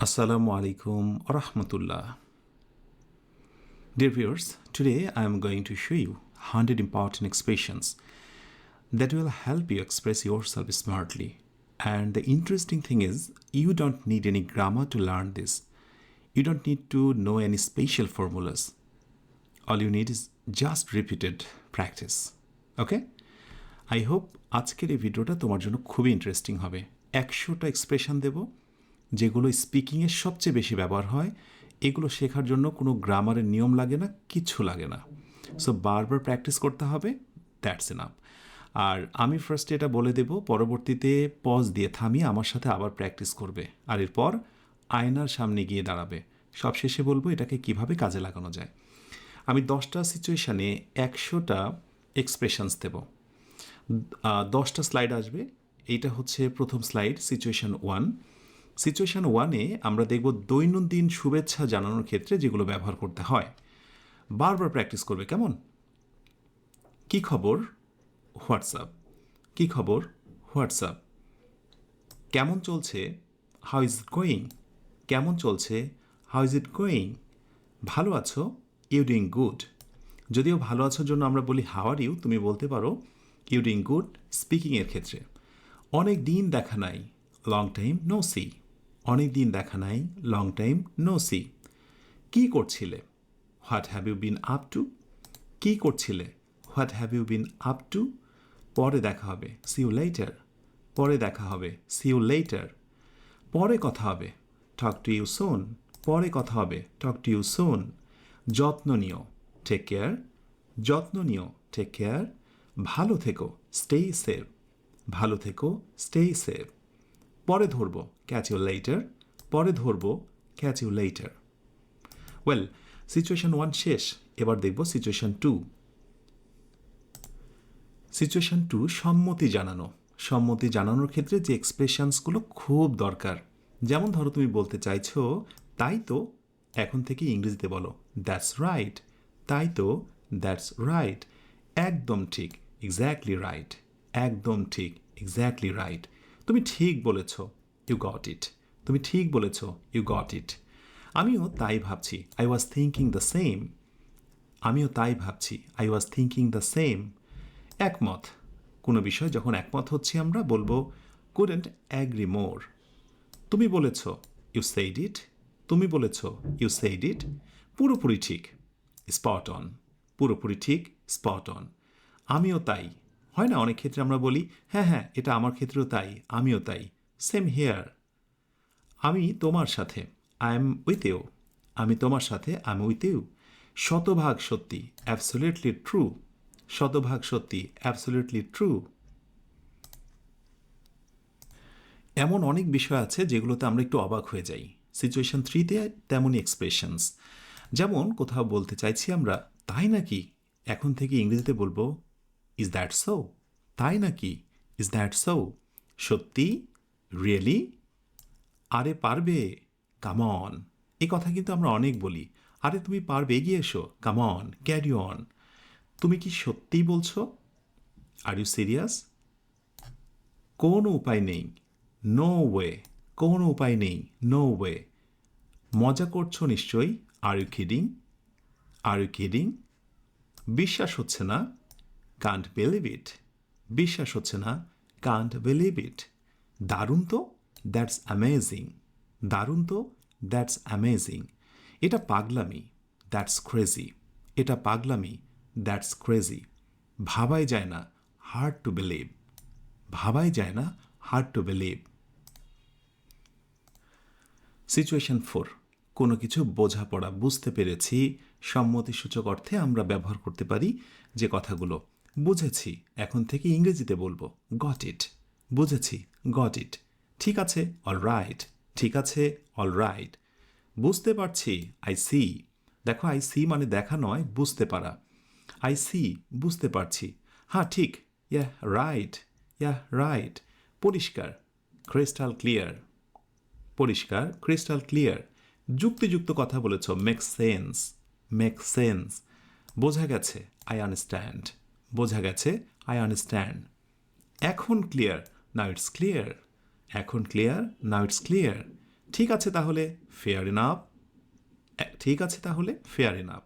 Assalamu alaikum rahmatullah. Dear viewers, today I am going to show you 100 important expressions that will help you express yourself smartly. And the interesting thing is, you don't need any grammar to learn this. You don't need to know any special formulas. All you need is just repeated practice. Okay? I hope আজকের এই ভিডিওটা তোমার জন্য খুবই interesting হবে একশোটা expression দেব যেগুলো স্পিকিংয়ের সবচেয়ে বেশি ব্যবহার হয়, এগুলো শেখার জন্য কোনো গ্রামারের নিয়ম লাগে না কিচ্ছু লাগে না। সো বারবার প্র্যাকটিস করতে হবে দ্যাটস এনাফ আর আমি ফার্স্টে এটা বলে দেব, পরবর্তীতে পজ দিয়ে থামিয়ে আমার সাথে আবার প্র্যাকটিস করবে। আর এরপর আয়নার সামনে গিয়ে দাঁড়াবে। সবশেষে বলব এটাকে কীভাবে কাজে লাগানো যায়। আমি দশটা সিচুয়েশানে একশোটা এক্সপ্রেশনস দেব। দশটা স্লাইড আসবে। এইটা হচ্ছে প্রথম স্লাইড সিচুয়েশন ওয়ান সিচুয়েশন ওয়ানে আমরা দেখব দৈনন্দিন শুভেচ্ছা জানানোর ক্ষেত্রে যেগুলো ব্যবহার করতে হয়। বারবার প্র্যাকটিস করবে কেমন? কি খবর? হোয়াটসঅ্যাপ কি খবর? হোয়াটসঅ্যাপ কেমন চলছে? হাউ ইজ ইট গোয়িং কেমন চলছে? হাউ ইজ ইট গোয়িং ভালো আছো? ইউ ডুইং গুড যদিও ভালো আছোর জন্য আমরা বলি হাওয়ার ইউ তুমি বলতে পারো ইউ ডুইং গুড স্পিকিংয়ের ক্ষেত্রে। অনেক দিন দেখা নাই। লং টাইম নো সি অনেক দিন দেখা নাই লং টাইম নো সি কী করছিলে? What have you been up to কী করছিলে? What have you been up to পরে দেখা হবে। সি ইউ লেটার পরে দেখা হবে। সি ইউ লেটার পরে কথা হবে। টক টু ইউ সোন পরে কথা হবে। টক টু ইউ সোন যত্ন নিও। টেক কেয়ার যত্ন নিও। টেক কেয়ার ভালো থেকো। স্টে সেফ ভালো থেকো। স্টে সেফ পরে ধরবো ক্যাচ ইউ লেটার পরে ধরবো catch you later well situation one শেষ, এবার দেখব সিচুয়েশন টু সিচুয়েশন টু সম্মতি জানানো। সম্মতি জানানোর ক্ষেত্রে যে এক্সপ্রেশনসগুলো খুব দরকার। যেমন ধরো তুমি বলতে চাইছো, তাই তো, এখন থেকে ইংরেজিতে বলো দ্যাটস রাইট তাই তো দ্যাটস রাইট একদম ঠিক এক্স্যাক্টলি রাইট একদম ঠিক এক্স্যাক্টলি রাইট তুমি ঠিক বলেছ ইউ গট ইট তুমি ঠিক বলেছ ইউ গট ইট আমিও তাই ভাবছি I was thinking the same আমিও তাই ভাবছি I was thinking the same একমত। কোনো বিষয় যখন একমত হচ্ছি আমরা, বলব কুডেন্ট অ্যাগ্রি মোর তুমি বলেছ ইউ সেইড ইট তুমি বলেছ ইউ সেইড ইট পুরোপুরি ঠিক স্পট অন পুরোপুরি ঠিক স্পট অন আমিও তাই। হয় না? অনেক ক্ষেত্রে আমরা বলি হ্যাঁ হ্যাঁ এটা আমার ক্ষেত্রেও তাই, আমিও তাই। সেম হেয়ার আমি তোমার সাথে আই এম উইথ ইউ আমি তোমার সাথে আই এম উইথ শতভাগ সত্যি অ্যাবসোলিউটলি ট্রু শতভাগ সত্যি অ্যাবসোলিউটলি ট্রু এমন অনেক বিষয় আছে যেগুলোতে আমরা একটু অবাক হয়ে যাই। সিচুয়েশন থ্রিতে তেমনই এক্সপ্রেশনস যেমন কোথাও বলতে চাইছি আমরা, তাই নাকি? এখন থেকে ইংরেজিতে বলব ইজ দ্যাট সো তাই নাকি? ইজ দ্যাট সো সত্যি? রিয়েলি আরে পারবে? কামন এই কথা কিন্তু আমরা অনেক বলি। আরে তুমি পারবে, এগিয়ে এসো। কামন ক্যারি অন তুমি কি সত্যিই বলছো? আর ইউ সিরিয়াস কোনো উপায় নেই। নো ওয়ে কোনো উপায় নেই। নো ওয়ে মজা করছ নিশ্চয়ই? Are you kidding are you kidding বিশ্বাস হচ্ছে না। কান্ট বিলিভ ইট বিশ্বাস হচ্ছে না কান্ট বিলিভ ইট দারুণ তো দ্যাটস অ্যামেজিং দারুণ তো দ্যাটস অ্যামেজিং এটা পাগলামি দ্যাটস ক্রেজি এটা পাগলামি দ্যাটস ক্রেজি ভাবাই যায় না হার্ড টু বিলিভ ভাবাই যায় না hard to believe situation four কোনো কিছু বোঝাপড়া, বুঝতে পেরেছি। সম্মতিসূচক অর্থে আমরা ব্যবহার করতে পারি যে কথাগুলো। বুঝেছি, এখন থেকে ইংরেজিতে বলব গট ইট বুঝেছি গট ইট ঠিক আছে অল রাইট ঠিক আছে অল রাইট বুঝতে পারছি আই সি দেখো আই সি মানে দেখা নয়, বুঝতে পারা। আই সি বুঝতে পারছি। হ্যাঁ ঠিক। ইয়া রাইট ইয়া রাইট পরিষ্কার ক্রিস্টাল ক্লিয়ার পরিষ্কার ক্রিস্টাল ক্লিয়ার যুক্তিযুক্ত কথা বলেছ মেক সেন্স মেক সেন্স বোঝা গেছে আই আন্ডারস্ট্যান্ড বোঝা গেছে আই আন্ডারস্ট্যান্ড এখন ক্লিয়ার নাও ইটস ক্লিয়ার এখন ক্লিয়ার নাও ইটস ক্লিয়ার ঠিক আছে তাহলে ফেয়ার এনাফ ঠিক আছে তাহলে ফেয়ার এনাফ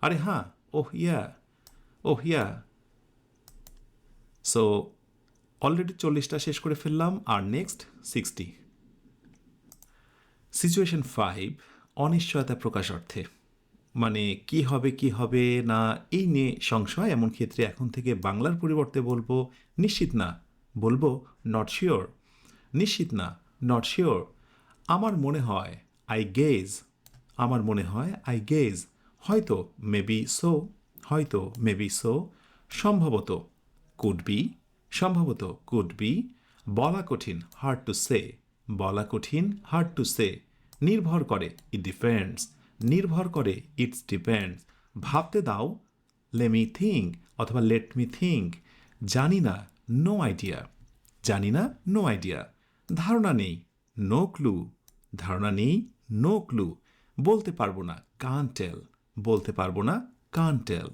আরে হ্যাঁ ওহ ইয়া ওহ ইয়া সো অলরেডি চল্লিশটা শেষ করে ফেললাম, আর নেক্সট সিক্সটি সিচুয়েশন ফাইভ অনিশ্চয়তা প্রকাশ অর্থে। মানে কি হবে কি হবে না, এই নিয়ে সংশয়। এমন ক্ষেত্রে এখন থেকে বাংলার পরিবর্তে বলব, নিশ্চিত না। বলব নট শিওর নিশ্চিত না নট শিওর আমার মনে হয় আই গেজ আমার মনে হয় আই গেজ হয়তো মেবি সো হয়তো মেবি সো সম্ভবত কুড বি সম্ভবত কুড বি বলা কঠিন হার্ড টু সে বলা কঠিন হার্ড টু সে নির্ভর করে ইট ডিপেন্ডস নির্ভর করে ইটস ডিপেন্ডস। ভাবতে দাও লে মি থিঙ্ক অথবা লেট মি থিঙ্ক জানি না নো আইডিয়া জানি না নো আইডিয়া ধারণা নেই নো ক্লু ধারণা নেই নো ক্লু বলতে পারব না কান টেল বলতে পারব না কান টেল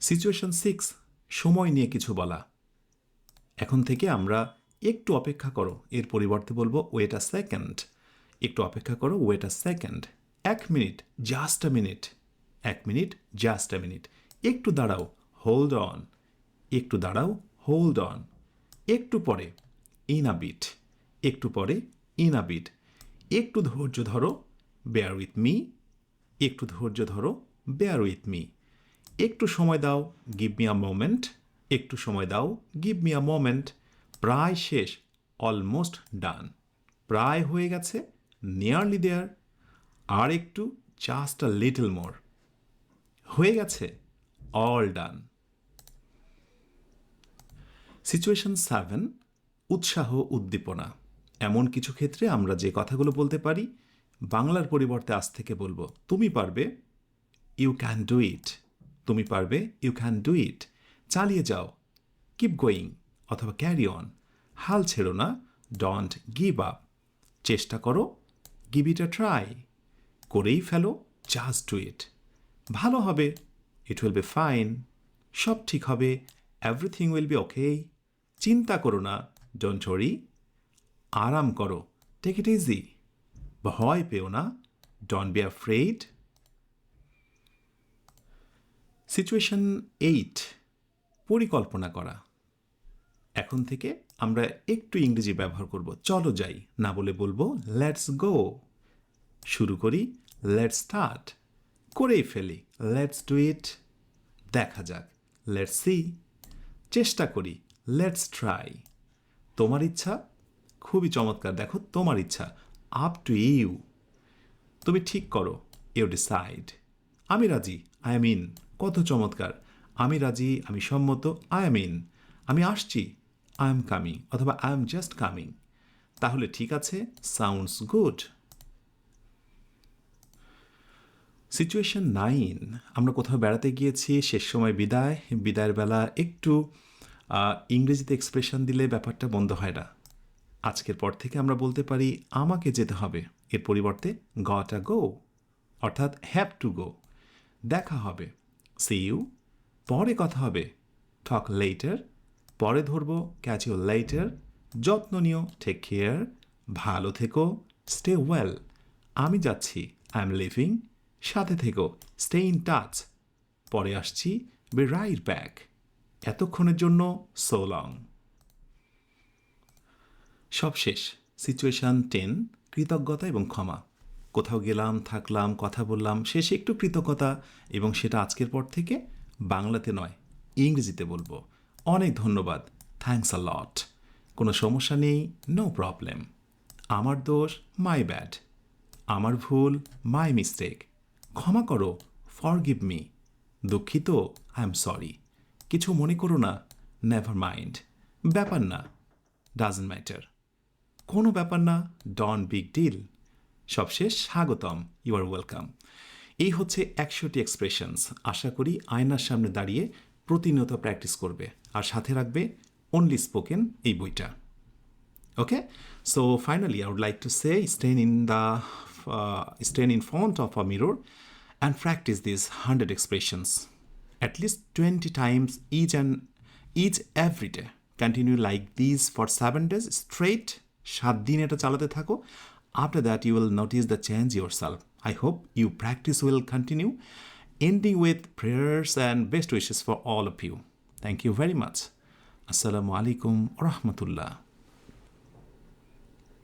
সিচুয়েশন সিক্স, সময় নিয়ে কিছু বলা। এখন থেকে আমরা একটু অপেক্ষা করো, এর পরিবর্তে বলব ওয়েট আ সেকেন্ড একটু অপেক্ষা করো ওয়েট আ সেকেন্ড এক মিনিট জাস্ট আ মিনিট এক মিনিট জাস্ট আ মিনিট একটু দাঁড়াও হোল্ড অন একটু দাঁড়াও হোল্ড অন একটু পরে ইন আ বিট একটু পরে ইন আ বিট একটু ধৈর্য ধরো বেয়ার উইথ মি একটু ধৈর্য ধরো বেয়ার উইথ মি একটু সময় দাও গিভ মি আ মোমেন্ট একটু সময় দাও গিভ মি আ মোমেন্ট প্রায় শেষ অলমোস্ট ডান প্রায় হয়ে গেছে নিয়ারলি দেয়ার আর একটু জাস্ট আ লিটল মোর হয়ে গেছে অল ডান সিচুয়েশন সেভেন উৎসাহ, উদ্দীপনা। এমন কিছু ক্ষেত্রে আমরা যে কথাগুলো বলতে পারি, বাংলার পরিবর্তে আজ থেকে বলব, তুমি পারবে ইউ ক্যান ডু ইট তুমি পারবে ইউ ক্যান ডু ইট চালিয়ে যাও কিপ গোয়িং অথবা ক্যারি অন হাল ছেড়ো না ডন্ট গিভ আপ চেষ্টা করো গিভ ইট আ ট্রাই করেই ফেলো জাস্ট ডু ইট ভালো হবে ইট উইল বি ফাইন সব ঠিক হবে এভরিথিং উইল বি ওকে চিন্তা করো না ডোন্ট ওরি আরাম করো টেক ইট ইজি ভয় পেও না don't be afraid situation eight পরিকল্পনা করা। এখন থেকে আমরা একটু ইংরেজি ব্যবহার করব। চলো যাই, না বলে বলব লেটস গো শুরু করি লেটস স্টার্ট করেই ফেলি লেটস ডু ইট দেখা যাক লেটস সি চেষ্টা করি লেটস ট্রাই তোমার ইচ্ছা? খুবই চমৎকার, দেখো তোমার ইচ্ছা। আপ টু ইউ তুমি ঠিক করো ইউ ডিসাইড আমি রাজি আই এম ইন কত চমৎকার। আমি রাজি, আমি সম্মত আই এম ইন আমি আসছি আই এম কামিং অথবা আই এম জাস্ট কামিং তাহলে ঠিক আছে সাউন্ডস গুড সিচুয়েশন নাইন আমরা কোথাও বেড়াতে গিয়েছি, শেষ সময় বিদায়। বিদায়ের বেলা একটু ইংরেজিতে এক্সপ্রেশন দিলে ব্যাপারটা বন্ধ হয় না। আজকের পর থেকে আমরা বলতে পারি, আমাকে যেতে হবে। এর পরিবর্তে গটা গো অর্থাৎ হ্যাভ টু গো দেখা হবে। সি ইউ পরে কথা হবে। টক লেটার পরে ধরবো ক্যাচ ইউ লেটার যত্ন নিও টেক কেয়ার ভালো থেকো স্টে ওয়েল আমি যাচ্ছি আই এম লিভিং সাথে থেকো স্টে ইন টাচ পরে আসছি বি রাইট ব্যাক এতক্ষণের জন্য সো লং সব শেষ। সিচুয়েশান টেন কৃতজ্ঞতা এবং ক্ষমা। কোথাও গেলাম, থাকলাম, কথা বললাম, শেষে একটু কৃতজ্ঞতা এবং সেটা আজকের পর থেকে বাংলাতে নয়, ইংরেজিতে বলব। অনেক ধন্যবাদ। থ্যাংকস আ লট কোনো সমস্যা নেই নো প্রবলেম আমার দোষ মাই ব্যাড আমার ভুল মাই মিস্টেক ক্ষমা করো ফর গিভ মি দুঃখিত আই এম সরি কিছু মনে করো না নেভার মাইন্ড ব্যাপার না ডাজন্ট ম্যাটার কোনো ব্যাপার না ডন বিগ ডিল সবশেষ স্বাগতম ইউ আর ওয়েলকাম এই হচ্ছে একশোটি এক্সপ্রেশনস আশা করি আয়নার সামনে দাঁড়িয়ে প্রতিনিয়ত প্র্যাকটিস করবে। আর সাথে রাখবে অনলি স্পোকেন এই বইটা okay so finally I would like to say stand in the stand in front of a mirror and practice these 100 expressions at least 20 times each and each every day continue like these for 7 days straight সাত দিন এটা চালাতে থাকো after that you will notice the change yourself I hope you practice will continue ending with prayers and best wishes for all of you. Thank you very much. Assalamu alaikum rahmatullah.